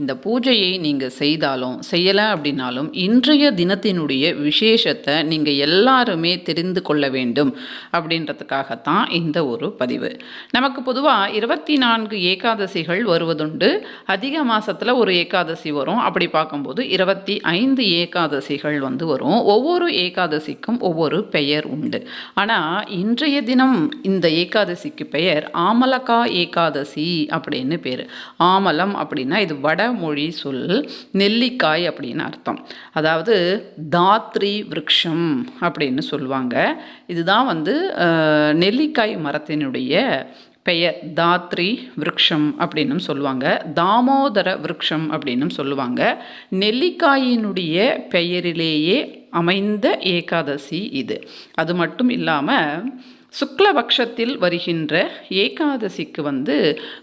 இந்த பூஜையை நீங்கள் செய்தாலும் செய்யலை அப்படின்னாலும் இன்றைய தினத்தினுடைய விசேஷத்தை நீங்கள் எல்லாருமே தெரிந்து கொள்ள வேண்டும் அப்படின்றதுக்காகத்தான் இந்த ஒரு பதிவு. நமக்கு பொதுவாக இருபத்தி நான்கு ஏகாதசிகள் வருவதுண்டு. அதிக மாதத்தில் ஒரு ஏகாதசி வரும். அப்படி பார்க்கும்போது இருபத்தி ஐந்து ஏகாதசிகள் வந்து வரும். ஒவ்வொரு ஏகாதசிக்கும் ஒவ்வொரு பெயர் உண்டு. ஆனால் இன்றைய தினம் இந்த ஏகாதசிக்கு பெயர் ஆமலகா ஏகாதசி அப்படின்னு பேர். ஆமலம் அப்படின்னா இது வட வடமொழி சொல் நெல்லிக்காய் அப்படின்னு அர்த்தம். அதாவது தாத்ரி விரக்ஷம் அப்படின்னு சொல்லுவாங்க. இதுதான் வந்து நெல்லிக்காய் மரத்தினுடைய பெயர். தாத்ரி விரக்ஷம் அப்படின்னும் சொல்லுவாங்க. தாமோதர விரக்ஷம் அப்படின்னும் சொல்லுவாங்க. நெல்லிக்காயினுடைய பெயரிலேயே அமைந்த ஏகாதசி இது. அது மட்டும் இல்லாமல் சுக்லபக்ஷத்தில் வருகின்ற ஏகாதசிக்கு வந்து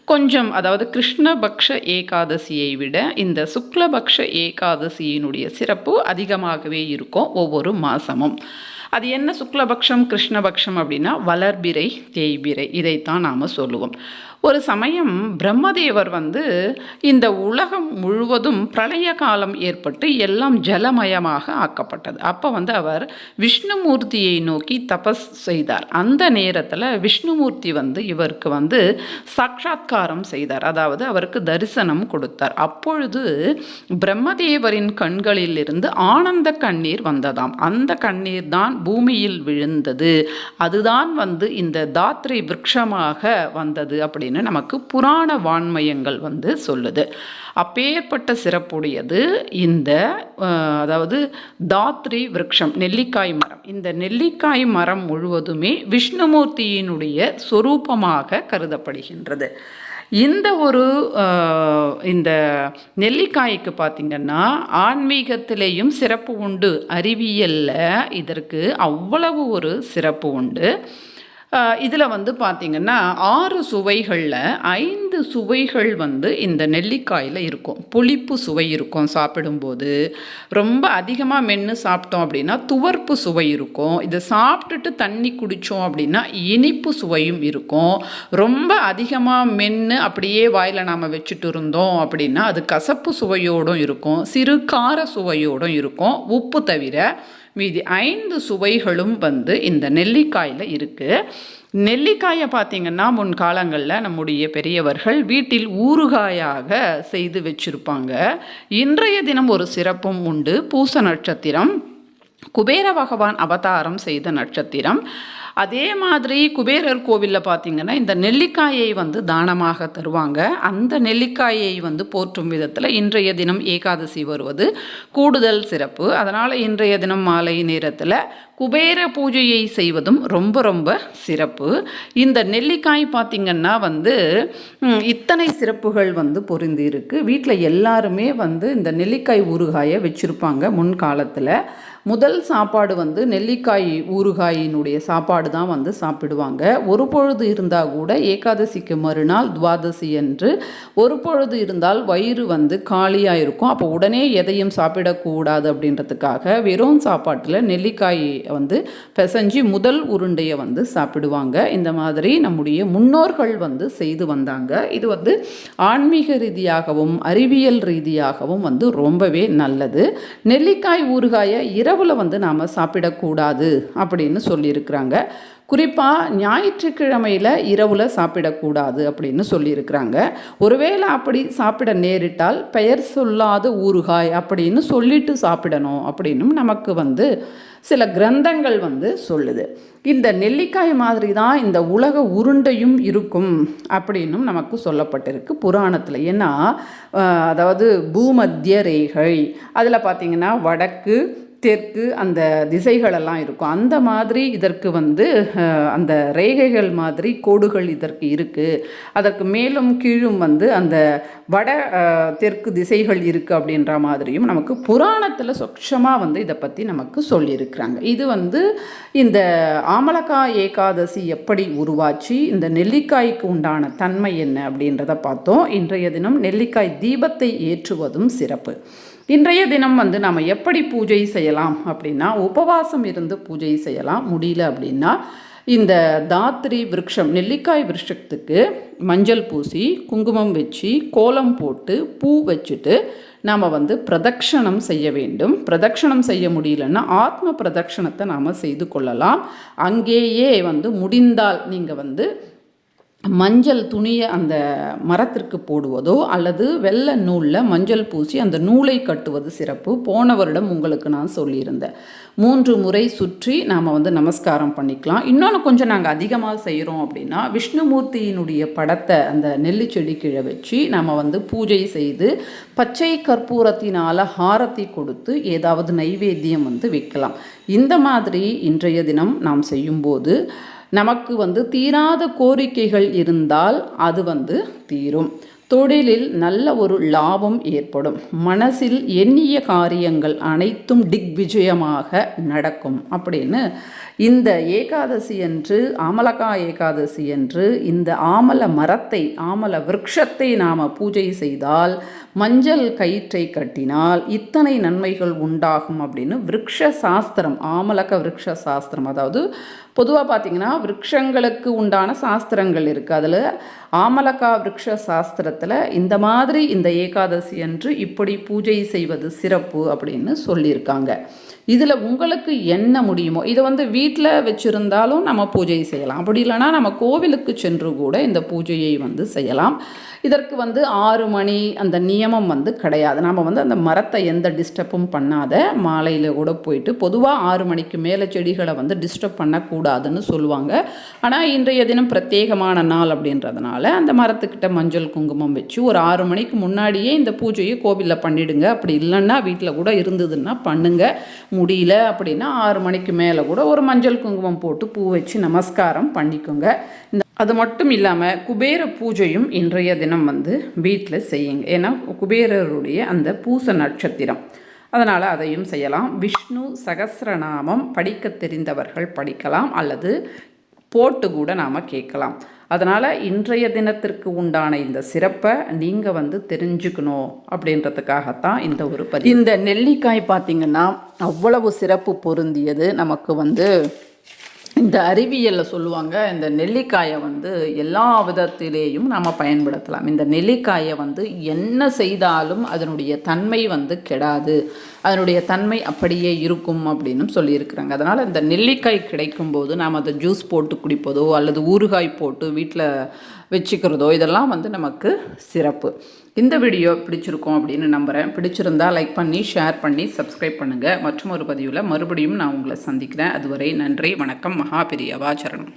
கொஞ்சம் அதாவது கிருஷ்ணபக்ஷ ஏகாதசியை விட இந்த சுக்லபக்ஷ ஏகாதசியினுடைய சிறப்பு அதிகமாகவே இருக்கும் ஒவ்வொரு மாதமும் அது என்ன சுக்லபக்ஷம் கிருஷ்ணபக்ஷம் அப்படின்னா வளர்பிறை தேய்பிறை இதைத்தான் நாம் சொல்லுவோம். ஒரு சமயம் பிரம்மதேவர் வந்து இந்த உலகம் முழுவதும் பிரளய காலம் ஏற்பட்டு எல்லாம் ஜலமயமாக ஆக்கப்பட்டது. அப்போ வந்து அவர் விஷ்ணுமூர்த்தியை நோக்கி தபஸ் செய்தார். அந்த நேரத்தில் விஷ்ணுமூர்த்தி வந்து இவருக்கு வந்து சாட்சா்காரம் செய்தார். அதாவது அவருக்கு தரிசனம் கொடுத்தார். அப்பொழுது பிரம்மதேவரின் கண்களிலிருந்து ஆனந்த கண்ணீர் வந்ததாம். அந்த கண்ணீர் தான் பூமியில் விழுந்தது. அதுதான் வந்து இந்த தாத்ரி விரக்ஷமாக வந்தது அப்படின்னு நமக்கு புராண வான்மயங்கள் வந்து சொல்லுது. அப்பேற்பட்ட சிறப்புடையது இந்த அதாவது தாத்ரி விரக்ஷம் நெல்லிக்காய் மரம். இந்த நெல்லிக்காய் மரம் முழுவதுமே விஷ்ணுமூர்த்தியினுடைய சொரூபமாக கருதப்படுகின்றது. இந்த ஒரு இந்த நெல்லிக்காய்க்கு பார்த்திங்கன்னா ஆன்மீகத்திலேயும் சிறப்பு உண்டு. அறிவியலில் இதற்கு அவ்வளவு ஒரு சிறப்பு உண்டு. இதில் வந்து பார்த்திங்கன்னா ஆறு சுவைகளில் ஐந்து சுவைகள் வந்து இந்த நெல்லிக்காயில் இருக்கும். புளிப்பு சுவை இருக்கும் சாப்பிடும்போது. ரொம்ப அதிகமாக மென்று சாப்பிட்டோம் அப்படின்னா துவர்ப்பு சுவை இருக்கும். இதை சாப்பிட்டுட்டு தண்ணி குடித்தோம் அப்படின்னா இனிப்பு சுவையும் இருக்கும். ரொம்ப அதிகமாக மென்று அப்படியே வாயில் நாம் வச்சுட்டு இருந்தோம் அப்படின்னா அது கசப்பு சுவையோடும் இருக்கும். சிறு கார சுவையோடும் இருக்கும். உப்பு தவிர மீதி ஐந்து சுவைகளும் வந்து இந்த நெல்லிக்காயில் இருக்குது நெல்லிக்காயை பார்த்திங்கன்னா முன் காலங்களில் நம்முடைய பெரியவர்கள் வீட்டில் ஊறுகாயாக செய்து வச்சுருப்பாங்க. இன்றைய தினம் ஒரு சிறப்பும் உண்டு. பூச நட்சத்திரம் குபேர பகவான் அவதாரம் செய்த நட்சத்திரம். அதே மாதிரி குபேரர் கோவிலில் பார்த்தீங்கன்னா இந்த நெல்லிக்காயை வந்து தானமாக தருவாங்க. அந்த நெல்லிக்காயை வந்து போற்றும் விதத்தில் இன்றைய தினம் ஏகாதசி வருவது கூடுதல் சிறப்பு. அதனால் இன்றைய தினம் மாலை நேரத்தில் குபேர பூஜையை செய்வதும் ரொம்ப ரொம்ப சிறப்பு. இந்த நெல்லிக்காய் பார்த்திங்கன்னா வந்து இத்தனை சிறப்புகள் வந்து பொருந்திருக்கு வீட்டில் எல்லாருமே வந்து இந்த நெல்லிக்காய் ஊறுகாயை வச்சுருப்பாங்க முன்காலத்தில் முதல் சாப்பாடு வந்து நெல்லிக்காய் ஊறுகாயினுடைய சாப்பாடு தான் வந்து சாப்பிடுவாங்க. ஒரு பொழுது இருந்தால் கூட ஏகாதசிக்கு மறுநாள் துவாதசி என்று ஒரு பொழுது இருந்தால் வயிறு வந்து காலியாக இருக்கும். அப்போ உடனே எதையும் சாப்பிடக்கூடாது அப்படின்றதுக்காக வெறும் சாப்பாட்டில் நெல்லிக்காய் வந்து பிசைஞ்சு முதல் உருண்டையை வந்து சாப்பிடுவாங்க. இந்த மாதிரி நம்முடைய முன்னோர்கள் வந்து செய்து வந்தாங்க. இது வந்து ஆன்மீக ரீதியாகவும் அறிவியல் ரீதியாகவும் வந்து ரொம்பவே நல்லது. நெல்லிக்காய் ஊறுகாயை இரவில் வந்து நாம் சாப்பிடக்கூடாது அப்படின்னு சொல்லியிருக்கிறாங்க. குறிப்பாக ஞாயிற்றுக்கிழமையில் இரவில் சாப்பிடக்கூடாது அப்படின்னு சொல்லியிருக்கிறாங்க. ஒருவேளை அப்படி சாப்பிட நேரிட்டால் பெயர் சொல்லாத ஊறுகாய் அப்படின்னு சொல்லிட்டு சாப்பிடணும் அப்படின்னும் நமக்கு வந்து சில கிரந்தங்கள் வந்து சொல்லுது. இந்த நெல்லிக்காய் மாதிரி தான் இந்த உலக உருண்டையும் இருக்கும் அப்படின்னும் நமக்கு சொல்லப்பட்டிருக்கு புராணத்தில். ஏன்னா அதாவது பூமத்திய ரேகை. அதில் பார்த்தீங்கன்னா வடக்கு தெற்கு அந்த திசைகளெல்லாம் இருக்கும். அந்த மாதிரி இதற்கு வந்து அந்த ரேகைகள் மாதிரி கோடுகள் இதற்கு இருக்குது அதற்கு மேலும் கீழும் வந்து அந்த வட தெற்கு திசைகள் இருக்குது அப்படின்ற மாதிரியும் நமக்கு புராணத்தில் சொக்ஷமாக வந்து இதை பற்றி நமக்கு சொல்லியிருக்கிறாங்க. இது வந்து இந்த ஆமலக்கா ஏகாதசி எப்படி உருவாச்சு இந்த நெல்லிக்காய்க்கு உண்டான தன்மை என்ன அப்படின்றத பார்த்தோம். இன்றைய தினம் நெல்லிக்காய் தீபத்தை ஏற்றுவதும் சிறப்பு. இன்றைய தினம் வந்து நம்ம எப்படி பூஜை செய்யலாம் அப்படின்னா உபவாசம் இருந்து பூஜை செய்யலாம். முடியல அப்படின்னா இந்த தாத்ரி விருட்சம் நெல்லிக்காய் விருட்சத்துக்கு மஞ்சள் பூசி குங்குமம் வச்சு கோலம் போட்டு பூ வச்சுட்டு நாம் வந்து பிரதக்ஷணம் செய்ய வேண்டும். பிரதக்ஷணம் செய்ய முடியலன்னா ஆத்ம பிரதக்ஷணத்தை நாம் செய்து கொள்ளலாம். அங்கேயே வந்து முடிந்தால் நீங்கள் வந்து மஞ்சள் துணியை அந்த மரத்திற்கு போடுவதோ அல்லது வெள்ளை நூலில் மஞ்சள் பூசி அந்த நூலை கட்டுவது சிறப்பு. போன வருடம் உங்களுக்கு நான் சொல்லியிருந்தேன். மூன்று முறை சுற்றி நாம் வந்து நமஸ்காரம் பண்ணிக்கலாம். இன்னொன்று கொஞ்சம் நாங்கள் அதிகமாக செய்கிறோம் அப்படின்னா விஷ்ணுமூர்த்தியினுடைய படத்தை அந்த நெல்லி செடி கீழே வச்சு நம்ம வந்து பூஜை செய்து பச்சை கற்பூரத்தினால் ஹாரத்தி கொடுத்து ஏதாவது நைவேத்தியம் வந்து வைக்கலாம். இந்த மாதிரி இன்றைய தினம் நாம் செய்யும்போது நமக்கு வந்து தீராத கோரிக்கைகள் இருந்தால் அது வந்து தீரும். தொழிலில் நல்ல ஒரு லாபம் ஏற்படும். மனசில் எண்ணிய காரியங்கள் அனைத்தும் திக்விஜயமாக நடக்கும். அப்படின்னு இந்த ஏகாதசி என்று ஆமலகா ஏகாதசி என்று இந்த ஆமல மரத்தை ஆமல விரக்ஷத்தை நாம் பூஜை செய்தால் மஞ்சள் கயிற்றை கட்டினால் இத்தனை நன்மைகள் உண்டாகும் அப்படின்னு விரக்ஷ சாஸ்திரம் ஆமலக விரக்ஷ சாஸ்திரம். அதாவது பொதுவாக பார்த்திங்கன்னா விரக்ஷங்களுக்கு உண்டான சாஸ்திரங்கள் இருக்குது அதில் ஆமலக்கா விரக்ஷ சாஸ்திரத்தில் இந்த மாதிரி இந்த ஏகாதசி அன்று இப்படி பூஜை செய்வது சிறப்பு அப்படின்னு சொல்லியிருக்காங்க. இதில் உங்களுக்கு என்ன முடியுமோ இதை வந்து வீட்டில் வச்சுருந்தாலும் நம்ம பூஜை செய்யலாம். அப்படி இல்லைனா நம்ம கோவிலுக்கு சென்று கூட இந்த பூஜையை வந்து செய்யலாம். இதற்கு வந்து ஆறு மணி அந்த நியமம் வந்து கிடையாது. நம்ம வந்து அந்த மரத்தை எந்த டிஸ்டர்பும் பண்ணாத மாலையில் கூட போயிட்டு பொதுவாக ஆறு மணிக்கு மேலே செடிகளை வந்து டிஸ்டர்ப் பண்ணக்கூடாதுன்னு சொல்லுவாங்க. ஆனால் இன்றைய தினம் பிரத்யேகமான நாள் அப்படின்றதுனால அந்த மரத்துக்கிட்ட மஞ்சள் குங்குமம் வச்சு ஒரு ஆறு மணிக்கு முன்னாடியே இந்த பூஜையை கோவிலில் பண்ணிடுங்க. அப்படி இல்லைன்னா வீட்டில் கூட இருந்ததுன்னா பண்ணுங்க. முடியல அப்படின்னா ஆறு மணிக்கு மேலே கூட ஒரு மஞ்சள் குங்குமம் போட்டு பூ வச்சு நமஸ்காரம் பண்ணிக்கோங்க. இந்த அது மட்டும் இல்லாமல் குபேர பூஜையும் இன்றைய தினம் வந்து வீட்டில் செய்யுங்க. ஏன்னா குபேரருடைய அந்த பூச நட்சத்திரம். அதனால் அதையும் செய்யலாம். விஷ்ணு சகசிரநாமம் படிக்க தெரிந்தவர்கள் படிக்கலாம். அல்லது போட்டு கூட நாம் கேட்கலாம். அதனால் இன்றைய தினத்திற்கு உண்டான இந்த சிறப்பை நீங்கள் வந்து தெரிஞ்சுக்கணும் அப்படின்றதுக்காகத்தான் இந்த ஒரு பதி இந்த நெல்லிக்காய் பார்த்திங்கன்னா அவ்வளவு சிறப்பு பொருந்தியது நமக்கு வந்து இந்த அறிவியலில் சொல்லுவாங்க. இந்த நெல்லிக்காயை வந்து எல்லா விதத்திலேயும் நம்ம பயன்படுத்தலாம். இந்த நெல்லிக்காயை வந்து என்ன செய்தாலும் அதனுடைய தன்மை வந்து கெடாது. அதனுடைய தன்மை அப்படியே இருக்கும் அப்படின்னு சொல்லியிருக்கிறாங்க. அதனால் இந்த நெல்லிக்காய் கிடைக்கும்போது நாம் அதை ஜூஸ் போட்டு குடிப்பதோ அல்லது ஊறுகாய் போட்டு வீட்டில் வச்சுக்கிறதோ இதெல்லாம் வந்து நமக்கு சிறப்பு. இந்த வீடியோ பிடிச்சிருக்கோம் அப்படின்னு நம்புகிறேன் பிடிச்சிருந்தால் லைக் பண்ணி ஷேர் பண்ணி சப்ஸ்கிரைப் பண்ணுங்கள் மற்றும் ஒரு பதிவில் மறுபடியும் நான் உங்களை சந்திக்கிறேன். அதுவரை நன்றி வணக்கம் மகாபிரியவாச்சரணம்